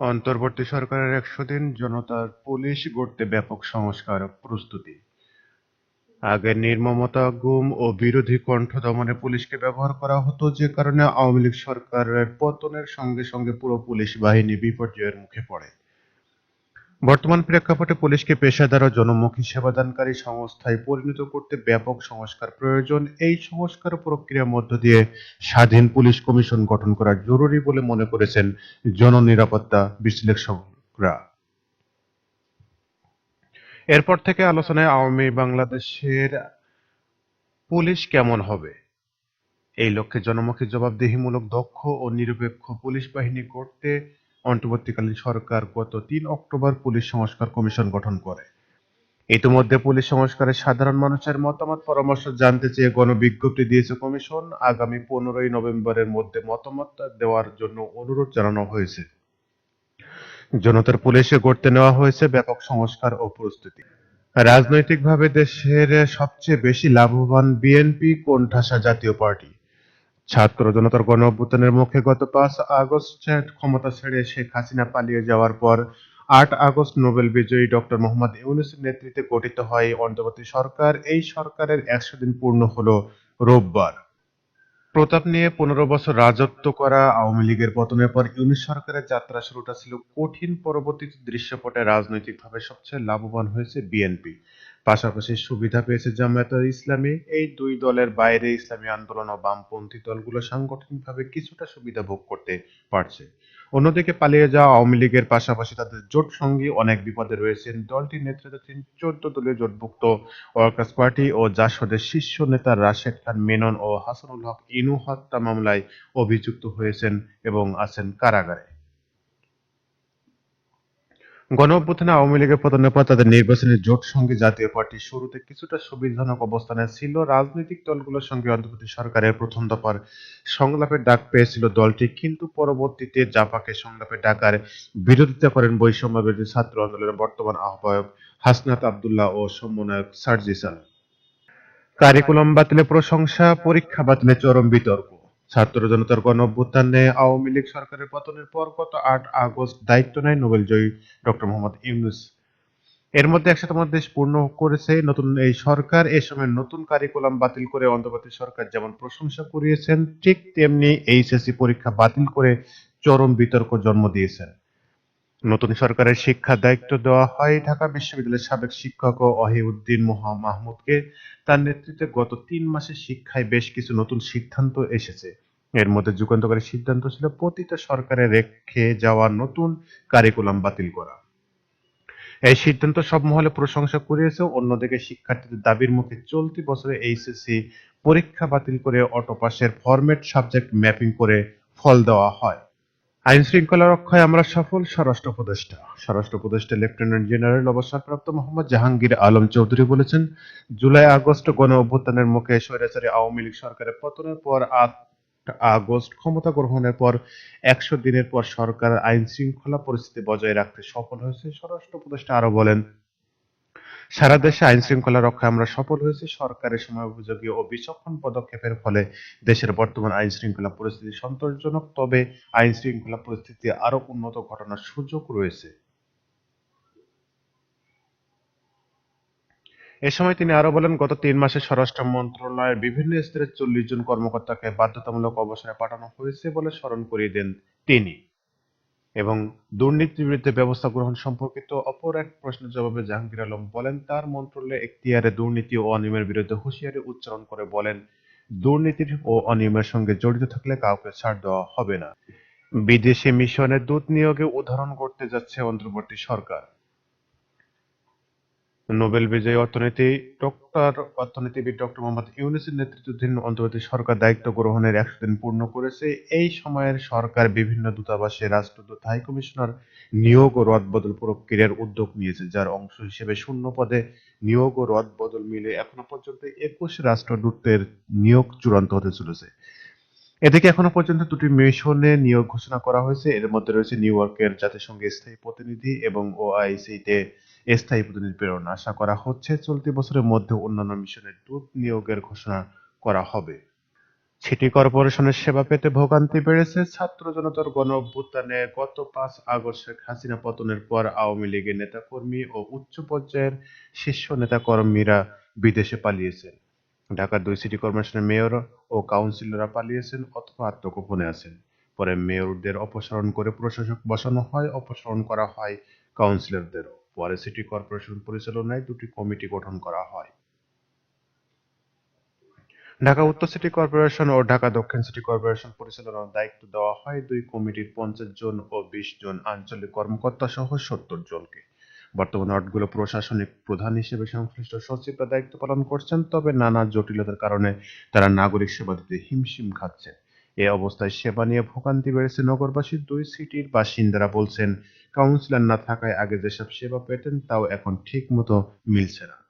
অন্তর্বর্তী সরকারের একশো দিন জনতার পুলিশ গড়তে ব্যাপক সংস্কার প্রস্তুতি। আগে নির্মমতা, গুম ও বিরোধী কণ্ঠ দমনে পুলিশকে ব্যবহার করা হতো, যে কারণে আওয়ামী লীগ সরকারের পতনের সঙ্গে সঙ্গে পুরো পুলিশ বাহিনী বিপর্যয়ের মুখে পড়ে। বর্তমান প্রেক্ষাপটে পুলিশকে পেশাদার ও জনমুখী সেবাদানকারী সংস্থায় পরিণত করতে ব্যাপক সংস্কার প্রয়োজন। এই সংস্কার প্রক্রিয়ার মধ্য দিয়ে স্বাধীন পুলিশ কমিশন গঠন করা জরুরি বলে মনে করেছেন জননিরাপত্তা বিশ্লেষকরা। এরপর থেকে আলোচনায় আওয়ামী বাংলাদেশের পুলিশ কেমন হবে? এই লক্ষ্যে জনমুখী জবাবদিহিমূলক দক্ষ ও নিরপেক্ষ পুলিশ বাহিনী করতে অন্তর্বর্তীকালীন সরকার গত তিন অক্টোবর পুলিশ সংস্কার কমিশন গঠন করে। ইতিমধ্যে পুলিশ সংস্কারের সাধারণ মানুষের মতামত পরামর্শ জানতে চেয়ে গণবিজ্ঞপ্তি দিয়েছে কমিশন। আগামী পনেরোই নভেম্বরের মধ্যে মতামত দেওয়ার জন্য অনুরোধ জানানো হয়েছে। জনতার পুলিশে গড়তে নেওয়া হয়েছে ব্যাপক সংস্কার ও প্রস্তুতি। রাজনৈতিকভাবে দেশের সবচেয়ে বেশি লাভবান বিএনপি কোণঠাসা জাতীয় পার্টি। ছাত্র জনতার গণ অভ্যুত্থানের মুখে গত পাঁচ আগস্ট ক্ষমতা ছেড়ে শেখ হাসিনা পালিয়ে যাওয়ার পর আট আগস্ট নোবেল বিজয়ী ডক্টর মোহাম্মদ ইউনুসের নেতৃত্বে গঠিত হয় অন্তর্বর্তী সরকার। এই সরকারের একশো দিন পূর্ণ হলো রোববার। প্রতাপ নিয়ে পনেরো বছর রাজত্ব করা আওয়ামী লীগের পতনের পর ইউনিট সরকারের যাত্রা শুরুটা ছিল কঠিন। পরবর্তী দৃশ্যপটে রাজনৈতিকভাবে সবচেয়ে লাভবান হয়েছে বিএনপি। পাশাপাশি সুবিধা পেয়েছে জামায়াত ইসলামী। এই দুই দলের বাইরে ইসলামী আন্দোলন ও বামপন্থী দলগুলো সাংগঠনিকভাবে কিছুটা সুবিধা ভোগ করতে পারছে। অন্যদিকে পালিয়ে যাওয়া আওয়ামী লীগের পাশাপাশি তাদের জোট সঙ্গী অনেক বিপদে রয়েছেন। দলটির নেতৃত্বাধীন চোদ্দ দলীয় জোটভুক্ত ওয়ার্কার্স পার্টি ও জাসদের শীর্ষ নেতা রাশেদ খান মেনন ও হাসানুল হক ইনু হত্যা মামলায় অভিযুক্ত হয়েছেন এবং আছেন কারাগারে। গণ অভ্যুত্থানে আওয়ামী লীগের পতনের পর তাদের নির্বাচনী জোট সঙ্গে জাতীয় পার্টি শুরুতে কিছুটা সুবিধাজনক অবস্থানে ছিল। রাজনৈতিক দলগুলোর সঙ্গে অন্তর্বর্তী সরকারের প্রথম দফার সংলাপের ডাক পেয়েছিল দলটি, কিন্তু পরবর্তীতে জাপাকে সংলাপে ডাকার বিরোধিতা করেন বৈষম্য ছাত্র আন্দোলনের বর্তমান আহ্বায়ক হাসনাত আবদুল্লাহ ও সমন্বয়ক সার্জিসাল কারিকুলাম বাতিলের প্রশংসা, পরীক্ষা বাতিলে চরম বিতর্ক। ছাত্র জনতার গণ অভ্যুত্থানে আওয়ামী লীগ সরকারের পতনের পর গত আট আগস্ট দায়িত্ব নেয় নোবেলজয়ী ডক্টর মোহাম্মদ ইউনুস। এর মধ্যে একশতম দেশ পূর্ণ করেছে। নতুন এই সরকার এ সময় নতুন কারিকুলাম বাতিল করে অন্তর্বর্তী সরকার যেমন প্রশংসা করিয়েছেন ঠিক তেমনি এইচএসসি পরীক্ষা বাতিল করে চরম বিতর্ক জন্ম দিয়েছেন। নতুন সরকারের শিক্ষা দায়িত্ব দেওয়া হয় ঢাকা বিশ্ববিদ্যালয়ের সাবেক শিক্ষক ও অহিউদ্দিন মোহা- মাহমুদকে। তার নেতৃত্বে গত তিন মাসে শিক্ষায় বেশ কিছু নতুন সিদ্ধান্ত এসেছে। এর মধ্যে যুগান্তকারী সিদ্ধান্ত ছিল প্রতিটা সরকারে রেখে যাওয়া নতুন কারিকুলাম বাতিল করা। এই সিদ্ধান্ত সব মহলে প্রশংসা কুড়িয়েছে, অন্যদিকে শিক্ষার্থীদের দাবির মুখে চলতি বছরে এইচএসসি পরীক্ষা বাতিল করে অটোপাসের ফরম্যাট সাবজেক্ট ম্যাপিং করে ফল দেওয়া হয়। আইন শৃঙ্খলা রক্ষায় আমরা সফল, স্বরাষ্ট্র উপদেষ্টা। স্বরাষ্ট্র উপদেষ্টা লেফটেন্যান্ট জেনারেল অবসরপ্রাপ্ত মোহাম্মদ জাহাঙ্গীর আলম চৌধুরী বলেছেন, জুলাই আগস্ট গণ অভ্যুত্থানের মুখে স্বৈরাচারী আওয়ামী লীগ সরকারের পতনের পর আগস্ট ক্ষমতা গ্রহণের পর একশো দিনের পর সরকার আইন শৃঙ্খলা পরিস্থিতি বজায় রাখতে সফল হয়েছে, স্বরাষ্ট্র উপদেষ্টা আরও বলেন। সারা দেশে আইন শৃঙ্খলা রক্ষায় আমরা সফল হয়েছি, সরকারের সময় উপযোগী ও বিচক্ষণ পদক্ষেপের ফলে দেশের বর্তমান আইন শৃঙ্খলা পরিস্থিতি সন্তোষজনক, তবে আইন শৃঙ্খলা পরিস্থিতি আরও উন্নত ঘটনার সুযোগ রয়েছে। এ সময় তিনি আরও বলেন, গত তিন মাসে স্বরাষ্ট্র মন্ত্রণালয়ের বিভিন্ন স্তরের চল্লিশ জন কর্মকর্তাকে বাধ্যতামূলক অবসরে পাঠানো হয়েছে বলে স্মরণ করিয়ে দেন তিনি এবং দুর্নীতির বিরুদ্ধে ব্যবস্থা গ্রহণ সম্পর্কিত অপর এক প্রশ্নের জবাবে জাহাঙ্গীর আলম বলেন, তার মন্ত্রণালয় এখতিয়ারে দুর্নীতি ও অনিয়মের বিরুদ্ধে হুঁশিয়ারি উচ্চারণ করে বলেন, দুর্নীতির ও অনিয়মের সঙ্গে জড়িত থাকলে কাউকে ছাড় দেওয়া হবে না। বিদেশি মিশনের দূত নিয়োগে উদাহরণ করতে যাচ্ছে অন্তর্বর্তী সরকার। নোবেল বিজয়ী অর্থনীতি ডক্টর, অর্থনীতিবিদ ডক্টর মোহাম্মদ ইউনুসের নেতৃত্বাধীন অন্তর্বর্তী সরকার দায়িত্ব গ্রহণের একশো দিন পূর্ণ করেছে। এই সময়ের সরকার বিভিন্ন দূতাবাসে রাষ্ট্রদূত, হাই কমিশনার নিয়োগ ও রদবদল প্রক্রিয়ার উদ্যোগ নিয়েছে, যার অংশ হিসেবে শূন্য পদে নিয়োগ ও রদবদল মিলে এখনও পর্যন্ত একুশ রাষ্ট্রদূতের নিয়োগ চূড়ান্ত হতে চলেছে। এদিকে এখনও পর্যন্ত দুটি মিশনে নিয়োগ ঘোষণা করা হয়েছে। এর মধ্যে রয়েছে নিউ ইয়র্কের জাতিসংঘের স্থায়ী প্রতিনিধি এবং ওআইসিতে স্থায়ী প্রতিনিধি প্রেরণ আশা করা হচ্ছে। চলতি বছরের মধ্যে অন্যান্য মিশনের দূত নিয়োগের ঘোষণা করা হবে। সিটি কর্পোরেশনের সেবা পেতে ভোগান্তি বেড়েছে। ছাত্র জনতার গণ অভ্যুত্থানে গত পাঁচ আগস্ট শেখ হাসিনা পতনের পর আওয়ামী লীগের নেতাকর্মী ও উচ্চ পর্যায়ের শীর্ষ নেতাকর্মীরা বিদেশে পালিয়েছেন। ঢাকার দুই সিটি কর্পোরেশনের মেয়র ও কাউন্সিলররা পালিয়েছেন অথবা আত্মগোপনে আছেন। পরে মেয়রদের অপসারণ করে প্রশাসক বসানো হয়, অপসারণ করা হয় কাউন্সিলরদেরও। পরে সিটি কর্পোরেশন পরিচালনায় দুটি কমিটি গঠন করা হয়। ঢাকা উত্তর সিটি কর্পোরেশন ও ঢাকা দক্ষিণ সিটি কর্পোরেশন পরিচালনার দায়িত্ব দেওয়া হয় দুই কমিটির পঞ্চাশ জন ও বিশ জন আঞ্চলিক কর্মকর্তা সহ সত্তর জনকে। বর্তমানে ওয়ার্ডগুলো প্রশাসনিক প্রধান হিসেবে সংশ্লিষ্ট সচিবরা দায়িত্ব পালন করছেন, তবে নানা জটিলতার কারণে তারা নাগরিক সেবা দিতে হিমশিম খাচ্ছেন। এ অবস্থায় সেবা নিয়ে ভোগান্তি বেড়েছে নগরবাসীর দুই সিটির বাসিন্দারা বলছেন কাউন্সিলর না থাকায় আগে যেসব সেবা পেতেন তাও এখন ঠিক মতো মিলছে না।